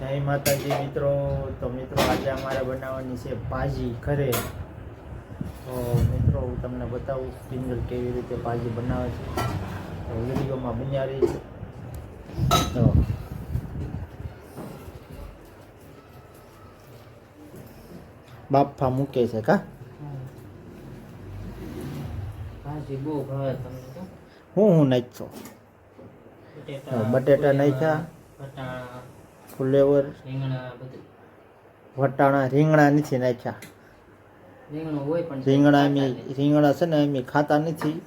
જય માતાજી મિત્રો. તો મિત્રો આજે અમારે બનાવવાની છે ભાજી ઘરે. તો મિત્રો હું તમને બતાવું સ્પિંગર કેવી રીતે ભાજી બનાવે છે. તો વિડીયોમાં બન્યા રહી છે તો. બાફા મૂકે છે કા? ભાજી બહુ ભાવે તમને હું હું નાખતો બટેટા બટેટા નાખ્યા. ફુલેવર. રીંગણા વટાણા રીંગણા નથી નાખ્યા. રીંગણું પણ રીંગણા એમ રીંગણા છે ને એમ ખાતા નથી.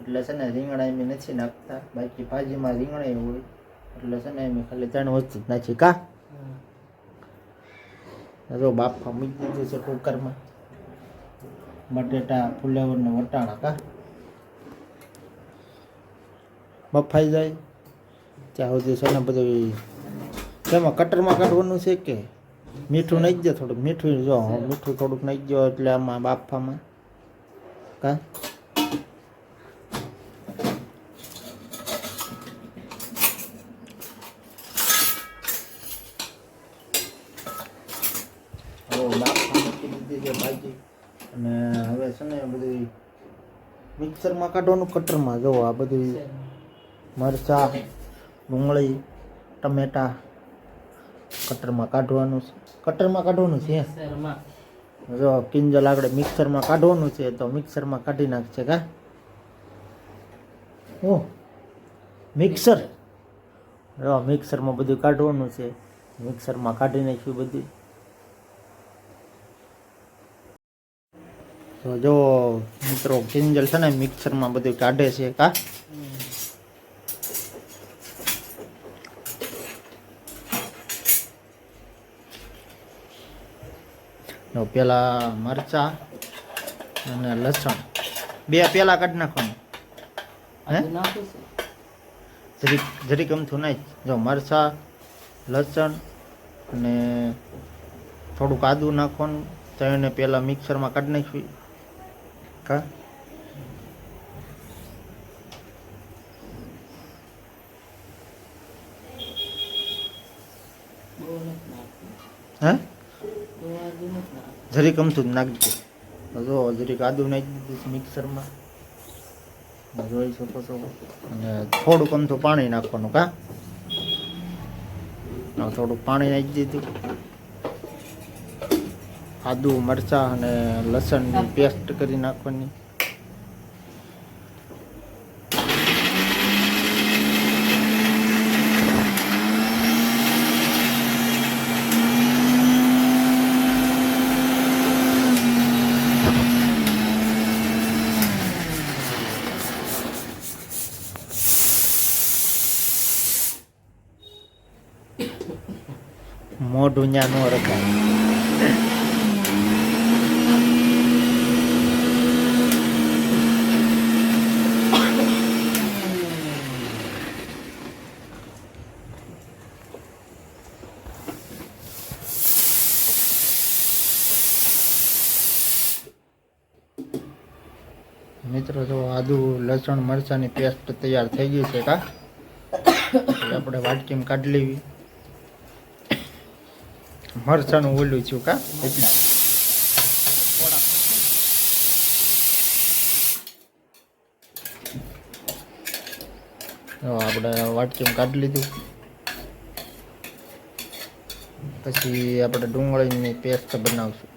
એટલે છે ને રીંગણા એમ નથી નાખતા. બાકી ભાજીમાં રીંગણા હોય. એટલે છે ને એમ ખાલી ત્રણ વસ્તુ જ નાખી. કા? જો બાફા મૂકી દીધું છે કુકરમાં બટેટા ફુલેવર ને વટાણા કા? બફાઈ જાય. ત્યાં સુધી છે ને બધું તેમાં કટરમાં કાઢવાનું છે કે મીઠું નાખી દે થોડુંક, મીઠું જો મીઠું થોડુંક નાખી દો એટલે આમાં બાફામાં કા? અને હવે છે ને બધું મિક્સરમાં કાઢવાનું કટરમાં. જો, આ બધું મરચાં, ડુંગળી, ટમેટા કટરમાં કાઢવાનું છે. કટરમાં કાઢવાનું છે જો કિંજલ આગળ મિક્સરમાં કાઢવાનું છે તો મિક્સરમાં કાઢી નાખશે કા? ઓ મિક્સર. જો મિક્સરમાં બધું કાઢવાનું છે મિક્સરમાં કાઢી નાખ્યું બધું. તો જો મિત્રો કિંજલ છે ને મિક્સરમાં બધું કાઢે છે કા? તો પહેલાં મરચા અને લસણ. બે પહેલાં કાઢી નાખવાનું. હે? જરીક જરીક અમથું નાખ. જો મરચા લસણ અને થોડુંક આદુ નાખવાનું. તો એને પહેલાં મિક્સરમાં કાઢી નાખવી. કા? હે બહુ આદુ નથી નાખતું જરીક અમથું જ નાખજો તો જો જરીક આદુ નાખી દીધું મિક્સરમાં. જોઈ શકો છો અને થોડુંક અમથું પાણી નાખવાનું, કા? થોડુંક પાણી નાખી દીધું. આદુ, મરચાં અને લસણની પેસ્ટ કરી નાખવાની. ત્યાં ન મિત્રો, જો આદુ, લસણ, મરચાંની પેસ્ટ તૈયાર થઈ ગઈ છે કા? આપણે વાટકીમાં કાઢી લેવી. મરચાંનું ઓલું છું કા? એટલે આપણે વાટકીમાં કાઢી લીધું. પછી આપણે ડુંગળીની પેસ્ટ બનાવશું.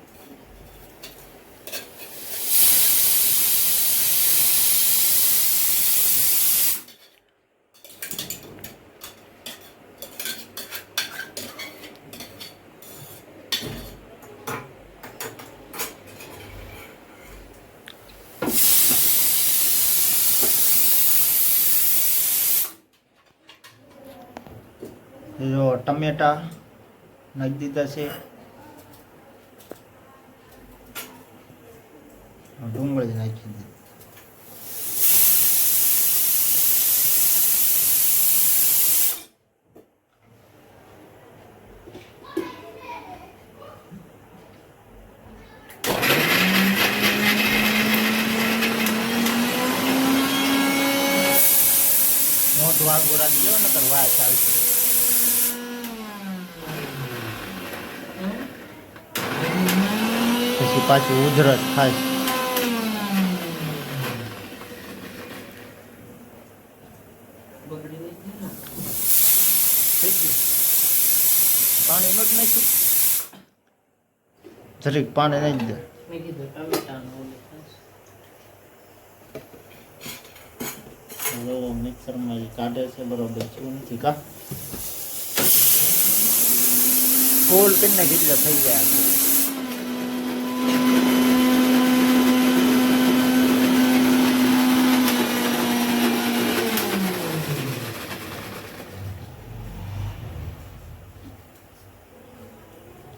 જો ટમેટા નાખી દીધા છે ડુંગળી નાખી દીધી મોટું આગું રાખી દો નકર વાહ ચાલશે પાછી ઉધરસ થાય. બગડી ગઈ છે ને થઈ ગયું પાણી નથી નાખ્યું જરીક પાણી નાખી દે. મેં કીધું ટમેટાનું ઓલું થશે. હવે મિક્સરમાં એ કાઢે છે બરોબર છે એવું નથી કા? ગોલ કરીને નાખી એટલે થઈ જાય આપણે.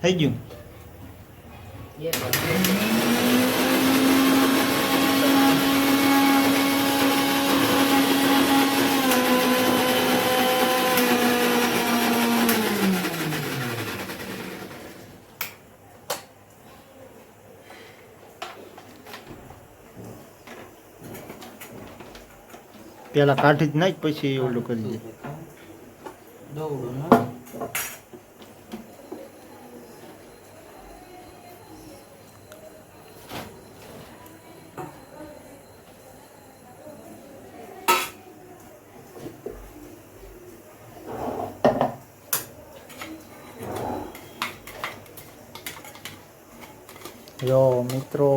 થઈ ગયું એક વાર. પેલા કાઢી જ નાખ પછી ઓલું કરી દે. જો મિત્રો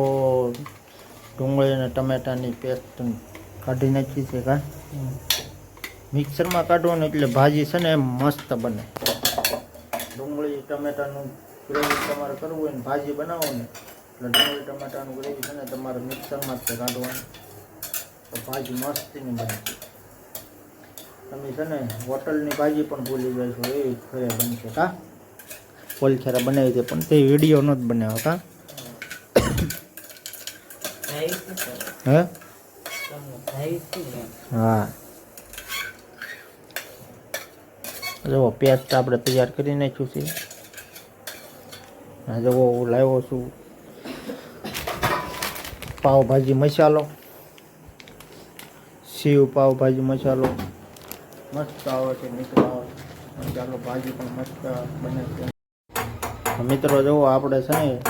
ડુંગળી અને ટમેટાની પેસ્ટ કાઢી નાખી છે કા? મિક્સરમાં કાઢવાનું એટલે ભાજી છે ને મસ્ત બને. ડુંગળી, ટમેટાનું ગ્રેવી તમારે કરવું હોય ને ભાજી બનાવો ને એટલે ડુંગળી, ટમેટાનું ગ્રેવી છે ને તમારે મિક્સરમાં જ કાઢવાનું. તો ભાજી મસ્તીની બને. તમે છે ને હોટલની ભાજી પણ ભૂલી જાય છો એવી ખરે બનશે કા? પોલખેરા બનાવી છે, પણ તે વીડિયો નથી બનાવ્યો કા? હે? ને હા. જો તો આપણે તૈયાર કરી નાખ્યું છે. આ જો હું લાવ્યો છું. પાવભાજી મસાલો. સેવ પાવભાજી મસાલો. મસ્ત આવે છે, મિત્રો. મસાલો ભાજી પણ મસ્ત બને છે. મિત્રો, જુઓ, આપણે છે ને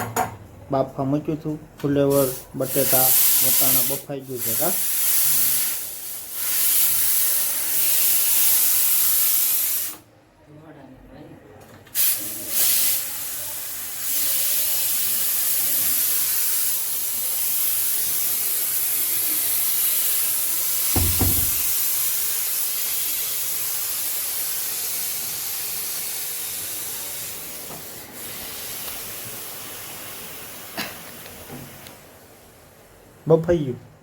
બાફા મૂક્યું હતું ફુલેવર, બટેટા, વટાણા બફાઈ ગયું છે કા બફાઈ ગયું.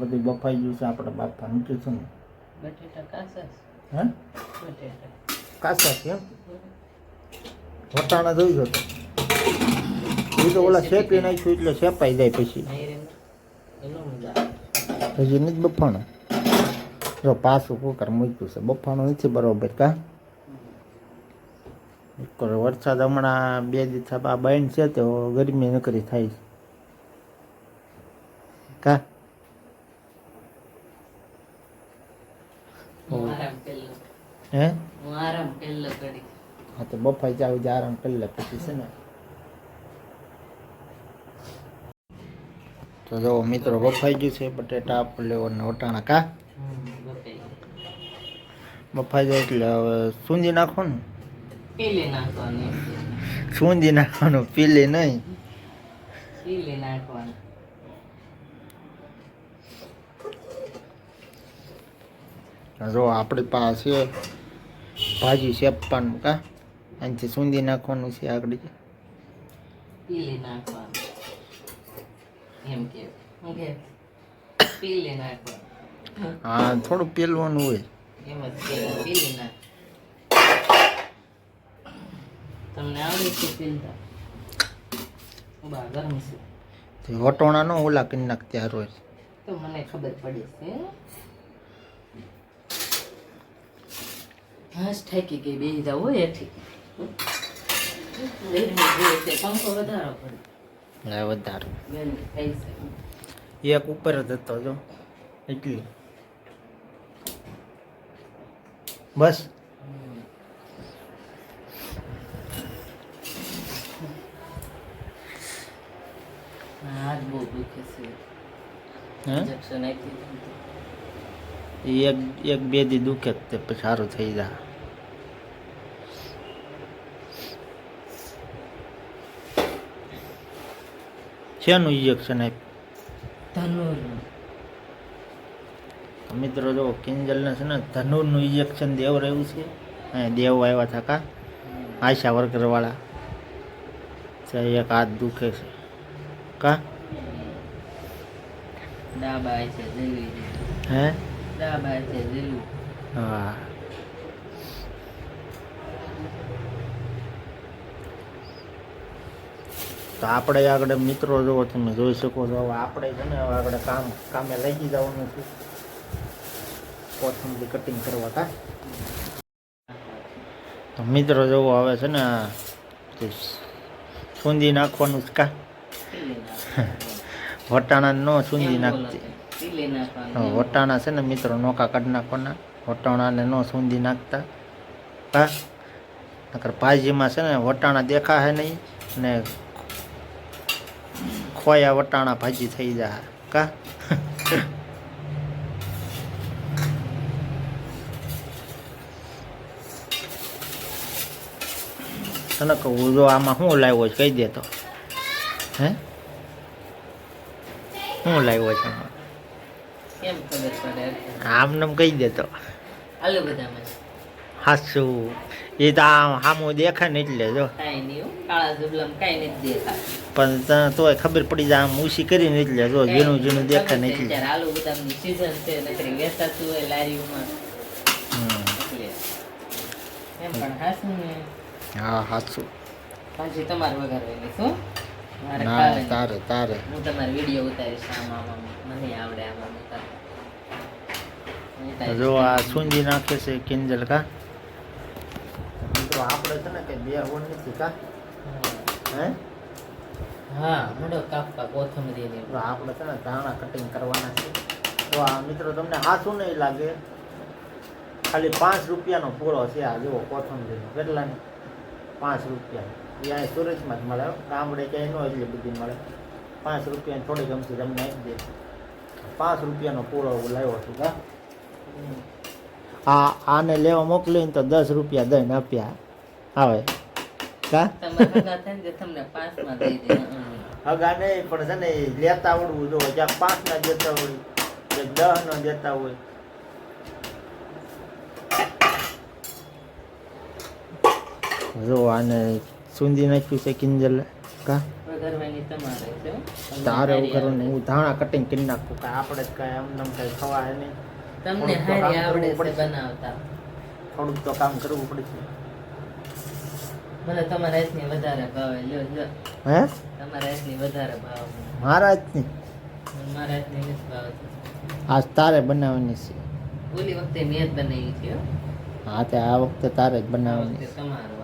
બધી બફાઈ ગયું છે આપણે બાફા છે ને. હે? કાચા છે એમ? વટાણા જોઈ તો. એ તો ઓલા શેકી નાખ્યું એટલે શેપાઈ જાય પછી. નહીં. હજી નથી બફાણું. જો પાછું કુકર મૂક્યું છે. બફાણું નથી બરોબર કા? વરસાદ હમણાં બે દિવસ આ બંધ છે તો ગરમી નકરી થાય છે. કા? હું? હે, તો બફાઈ જાવ જે આરામ કરી લે પછી છે ને. તો જો મિત્રો, બફાઈ ગયું છે, બટેટા ફુલેવર ને વટાણા, કા. બફાઈ જાય એટલે હવે સૂંજી નાખવાનું? પીલી નાખવાની. સૂંજી નાખવાનું પીલી નહીં. પીલી નાખવાનું. જો આપણી પાસે ભાજી શેપવાનું કા? અહીંથી સૂંધી નાખવાનું છે આગળ. પીલી નાખવાનું. એમ કે હું કે પીલી નાખવાની. હા થોડું પેલવાનું હોય. એમ કે પીલી નાખ તમને આવડે છે પીલતા બા ગરમ છે. તે વટોણા નો ઓલા કરી નાખતી હારો તો મને ખબર પડી છે. ઘાસ ઠેકી ગઈ બે જાવ હોય એથી પંખો વધારો પડે. વધારે. એક ઉપર જ હતો જો. એટલી બસ. એક એક બે દી દુખે તે સારું થઈ જાય. શેનું ઇન્જેક્શન આપ્યું? ધનુર મિત્રો જો કિંજલને છે ને ધનુરનું ઇન્જેક્શન દેવ રહ્યું છે. અહીંયા દેવ આવ્યા હતા કા? આશા વર્કરવાળા. છે એક હાથ દુખે છે. કા? હે? હા. તો આપણે આગળ મિત્રો જોવો તમે જોઈ શકો છો હવે આપણે છે ને આગળ કામ કામે લઈ જવાનું છે. કોથમરી કટિંગ કરવા હતા. તો મિત્રો જોવો આવે છે ને જે નાખવાનું છે કા. વટાણા નો સૂંદી નાખતી. વટાણા છે ને મિત્રો નોકા કાઢી નાખવાના. વટાણાને નો સૂંદી નાખતા. કા નકર ભાજીમાં છે ને વટાણા દેખાશે નહીં ને ખોયા વટાણા ભાજી થઈ જાય. કા? તને કહું જો આમાં શું લાવ્યો છે કહી દે તો. હે? શું લાવ્યો છે આમને કહી દેતો હાસું. એ તો આમ સામું દેખાય ને એટલે જો. પણ તને તોય ખબર પડી જાય આમ ઊંચી કરીને એટલે જો ઝીણું ઝીણું દેખે ને એટલે. આલુ બદામની season છે નકરી વેચાતું હોય લારીઓમાં. હમ. એમ પણ હાસું ને. હા હાસું પાછી તમારે વઘારવાની શું? મારે ના તારે. તારે હું તમારો વીડિયો ઉતારીશ આમ આમ. મને આવડે આમ આમ જો આ સૂંજી નાખે છે કિંજલ કા. મિત્રો આપણે છે ને કે બે ઓન નથી કા? હે. હા? મોટો કાપા કોથમરીની તો આપણે છે ને ધાણા કટિંગ કરવાના છે. તો આ મિત્રો તમને હાથું નહીં લાગે. ખાલી પાંચ રૂપિયાનો પૂળો છે આ જુઓ કોથમરીનો. કેટલાની? પાંચ રૂપિયા. એ અહીં સુરતમાં જ મળે ગામડે ક્યાંય ન એટલી બધી મળે. પાંચ રૂપિયાની થોડી ગમતી તમને આપી દે. પાંચ રૂપિયાનો પૂરો લાવ્યો છું હા. આ આને લેવા મોકલીને તો દસ રૂપિયા દઈને આપ્યા. આવે. કા તમારે ભેગા થઈને કે તમને પાંચમાં દઈ દે હમ. હગા નહીં પણ છે ને લેતા આવડવું જોઈએ. જ્યાં પાંચ ના દેતા હોય કે દસ ના દેતા હોય. જો આને સુંદી નાખ્યું છે કિંજલ કા? તારે એવું કરવું ને હું ધાણા કટિંગ કરી નાખું. કાંઈ આપણે જ કાંઈ આમ કાંઈ ખવાય નહીં. તમને હારી આવડે છે બનાવતા. થોડુંક તો કામ કરવું પડશે. મને તમારા હાથની વધારે ભાવે. લ્યો લ્યો. હે? તમારા હાથની વધારે ભાવે મારા નહીં મારા હાથની નથી ભાવતી. આજ તારે બનાવવાની છે. ઓલી વખતે મેં જ બનાવી છે હા. તે આ વખતે તારે જ બનાવવાની છે. તમારો.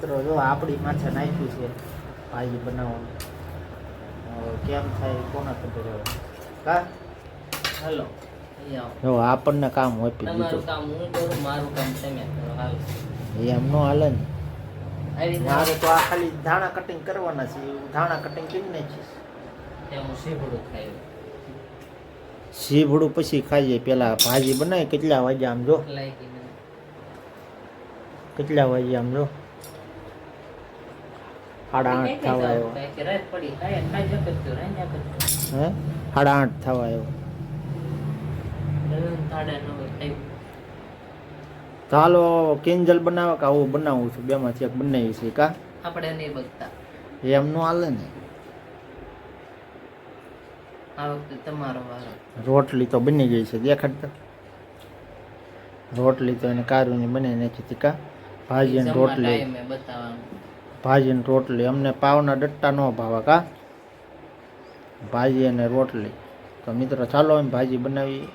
મિત્રો જો આપણી માથે નાખ્યું છે ભાજી બનાવવાનું કેમ થાય કોને ખબર હોય કા? હાલો જો આપણને કામ આપી તમારું દીધું કામ હું કરું મારું કામ તમે કરો હાલ. એમ નો હાલે ને. મારે તો આ ખાલી ધાણા કટિંગ કરવાના છે ધાણા કટિંગ કેમ નાખીશ. સીભડું પછી ખાઈએ. પેલા ભાજી બનાવી કેટલા વાગે આમ જો? કેટલા વાગે આમ જો? સાડા આઠ થવા આવ્યો. હે? સાડા આઠ થવા આવ્યો. ચાલો કિંજલ બનાવે કે આવું બનાવું છું? બેમાંથી એક બનાવી છે કા? આપણે નહીં બગતા. એમ નો હાલે ને? આ વખતે તમારો વારો. રોટલી તો બની ગઈ છે દેખાડતા. રોટલી તો એને કારુની બની નાખી હતી કા? ભાજી અને રોટલી. બતાવવાનું. ભાજી અને રોટલી. અમને પાવના ડટ્ટા ન ભાવે કા? ભાજી અને રોટલી. તો મિત્રો, ચાલો એમ ભાજી બનાવીએ.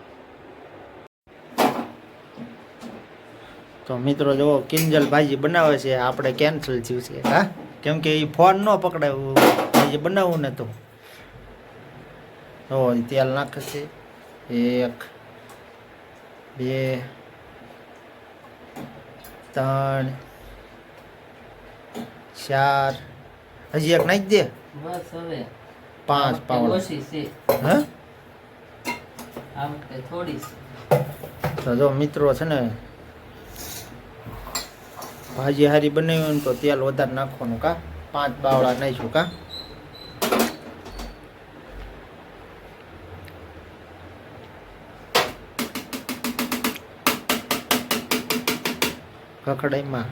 તો મિત્રો જો કિંજલ ભાજી બનાવે છે. આપણે કેન્સલ થયું છે, હા? કેમ કે એ ફોન ન પકડાયું. ભાજી બનાવવું ને તો. તો તેલ નાખે છે. એક, બે, ત્રણ ચાર. હજી એક નાખી દે. બસ હવે. પાંચ પાવડા ઓછી છે. હે? આ વખતે થોડી છે. તો જો મિત્રો છે ને ભાજી હારી બનાવી હોય તો તેલ વધારે નાખવાનું કા? પાંચ બાવળા નાખીશું કા? કકડાઈમાં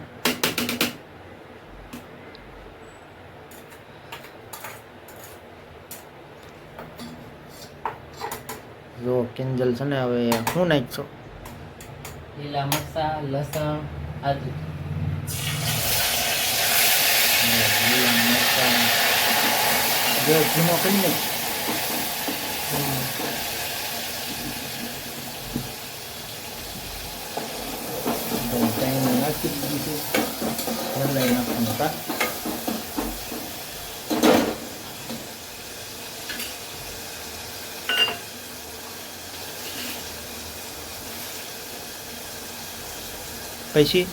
જો કિંજલ છે ને હવે શું નાખશો લીલા મરચા લસણ આદુ. જો ધીમો કરી લે નાખી દીધું નાખવાનું કા પછી?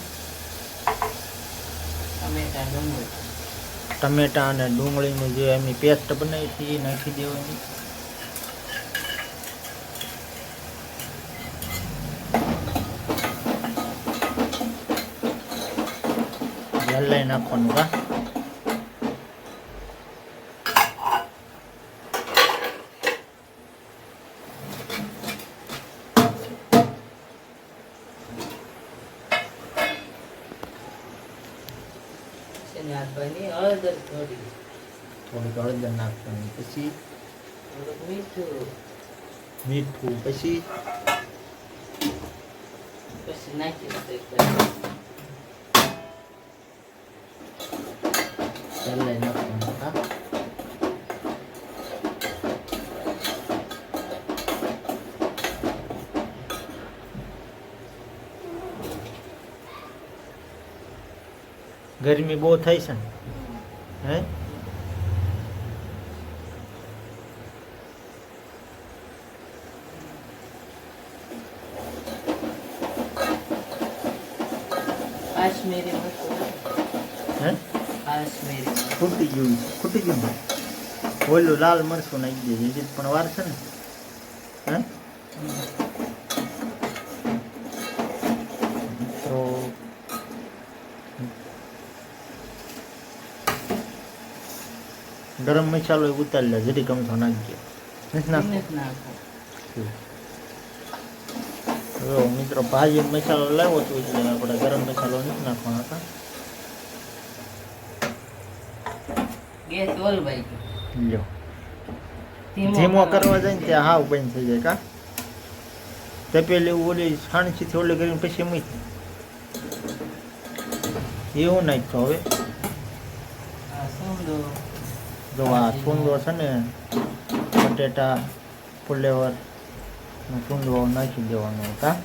ટમેટા અને ડુંગળીનું જે એમની પેસ્ટ બનાવી હતી એ નાખી દેવાની. હલાઈ નાખવાનું કા નાખવાની હળદર થોડી. થોડીક હળદર નાખવાની પછી થોડુંક મીઠું. મીઠું પછી પછી નાખી પહેલાં નાખવાનું કા ગરમી બહુ થઈ છે ને. હે. ખૂટી ગયું ખૂટી ગયું? ઓલું લાલ મરસું નાખી દેજે પણ વાર છે ને. હે? ગરમ મસાલો એ ઉતારી લે જરી કમથો નાખજે. નાખો. મિત્રો ભાજી મસાલો લાવ્યો તો એટલે આપણે ગરમ મસાલો નથી નાખવાનો હતા. ગેસ ઓલ ભાઈ લ્યો. ધીમો કરવા જાય ને ત્યાં હાવ બંધ થઈ જાય કા? તપેલી ઓલી છાણથી થોડી કરીને પછી મૂકી એવું નાખતો હવે. જો આ ફૂંદો છે ને, બટેટા, ફુલેવર ફૂંદો નાખી દેવાનો હતા.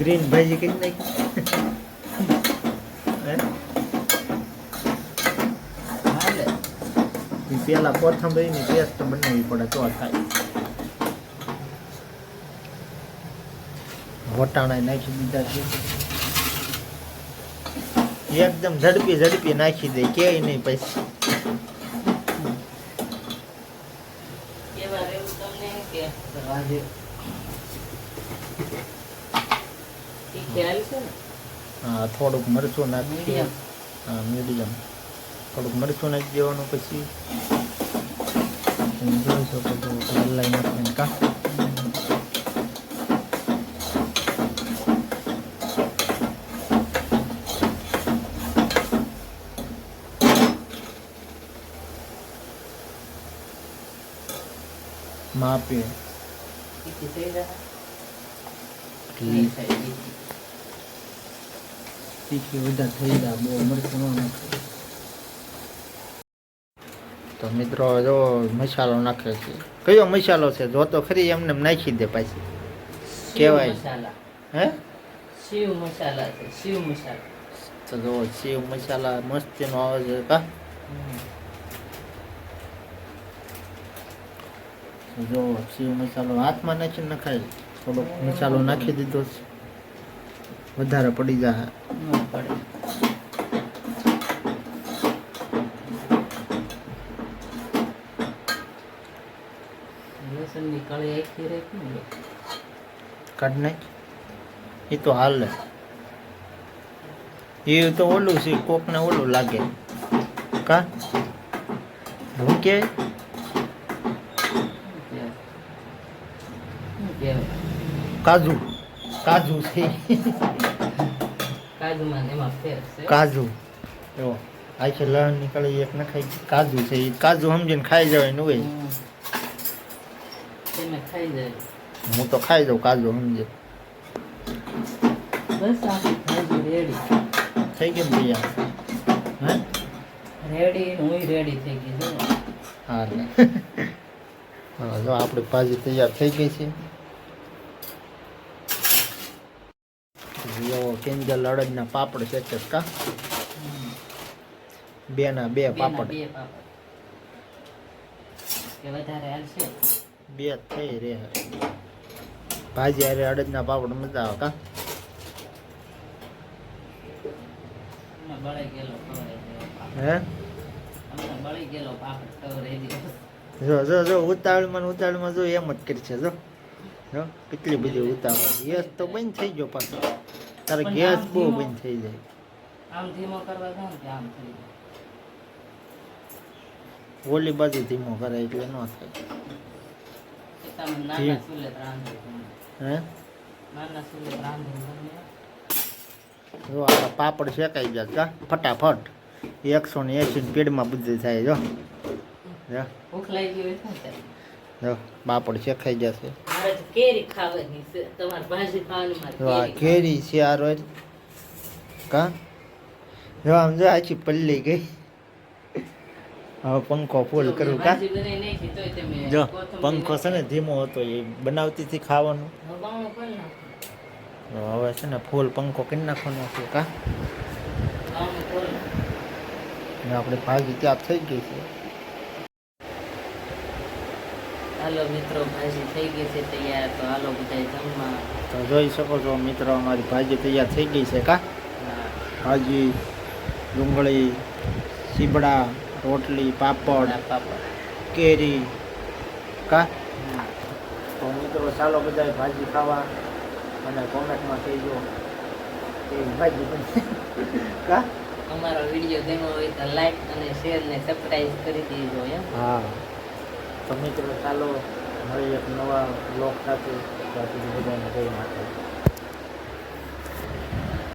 ગ્રીન ભાજી કઈ નાખી હે હાલે એ પેલા કોથંબરીની પેસ્ટ બનાવવી પડે તો થાય. વટાણા નાખી દીધા છે. એકદમ ઝડપી ઝડપી નાખી દે કે નહીં પછી. કેવા રહેવું તમને કે? રાજે ઈ ખ્યાલ છે ને? હા થોડુંક મરચું નાખી મીડિયમ. હા મીડિયમ. થોડુંક મરચું નાખી દેવાનું પછી જોઈ શકો છો હલાઈ નાખવાનું કા માપે ગયા. તીખી વધારે થઈ જાય બહુ મરચું ન નાખે તો મિત્રો જો મસાલો નાખે છે. કયો મસાલો છે? જો તો ખરી એમને એમ નાખી દે પાછી. કહેવાય. હે? શિવ મસાલા છે શિવ મસાલા. તો જો શિવ મસાલા મસ્તીનો આવે છે કા? જો શિવ મસાલો હાથમાં નાખી નખાય. થોડોક મસાલો નાખી દીધો છે. વધારે પડી જાય પડે. લસણની કળી આખી રાખી ને કાઢ નાખ. એ તો હાલે. એ તો ઓલું છે કોકને ઓલું લાગે. કા? હું કે? કાજુ. કાજુ છે. કાજુમાં ને એમાં ફેર છે. કાજુ. જો આખી લણ નીકળી એક નખાઈ કાજુ છે એ કાજુ સમજીને ખાઈ જવાય ને હોય ખાઈ જાય. હું તો ખાઈ જાઉં કાજુ સમજે. બસ આ રેડી થઈ ગયું ભૈયા હે? રેડી હું રેડી થઈ ગઈ હા જો આપણી ભાજી તૈયાર થઈ ગઈ છે. જો કેન્જલ અડદના પાપડ છે છે કા? બે ના બે પાપડ. બે પાપડ. વધારે હાલશે? બે થઈ રે ભાજી અરે અડદના પાપડ મજા આવે કા. જો જો જો ઉતાવળમાં ઉતાવળમાં જો એમ જ કરી છે જો. જો કેટલી બધી ઉતાવળ. ગેસ તો બંધ થઈ ગયો પાછો. તારે ગેસ બહુ બંધ થઈ જાય. આમ ધીમો કરવા જાઉં કે આમ થઈ જાય? ઓલી બાજુ ધીમો કરે એટલે ન થાય. જી. આપણા પાપડ શેકાઈ ગયા કા? ફટાફટ. એકસો ને એસી પેડમાં બધું થાય જો. જો. પાપડ શેકાઈ જશે છે. કેરી કેરી છે આ રોજ. કા? જો આમ જો આખી પલ્લી ગઈ. હવે પંખો ફૂલ કર્યું કરું કા? જો પંખો છે ને ધીમો હતો એ બનાવતી હતી ખાવાનું હવે છે ને ફૂલ પંખો કરી નાખવાનો છે કા. આપણે ભાજી ત્યાં થઈ ગઈ છે. હાલો મિત્રો ભાજી થઈ ગઈ છે તૈયાર તો હાલો બધા જમવા. તો જોઈ શકો છો મિત્રો અમારી ભાજી તૈયાર થઈ ગઈ છે કા? ભાજી ડુંગળી સીબડા રોટલી પાપડ આ પાપડ. કેરી કા. તો મિત્રો ચાલો બધા ભાજી ખાવા અને કોમેન્ટમાં કહેજો. કે ભાજી બની. કા? અમારો વીડિયો ગમ્યો હોય તો લાઈક અને શેર ને સબસ્ક્રાઇબ કરી દેજો એમ. હા. તો મિત્રો ચાલો મળી એક નવા બ્લોગ સાથે. બધાને જય માતા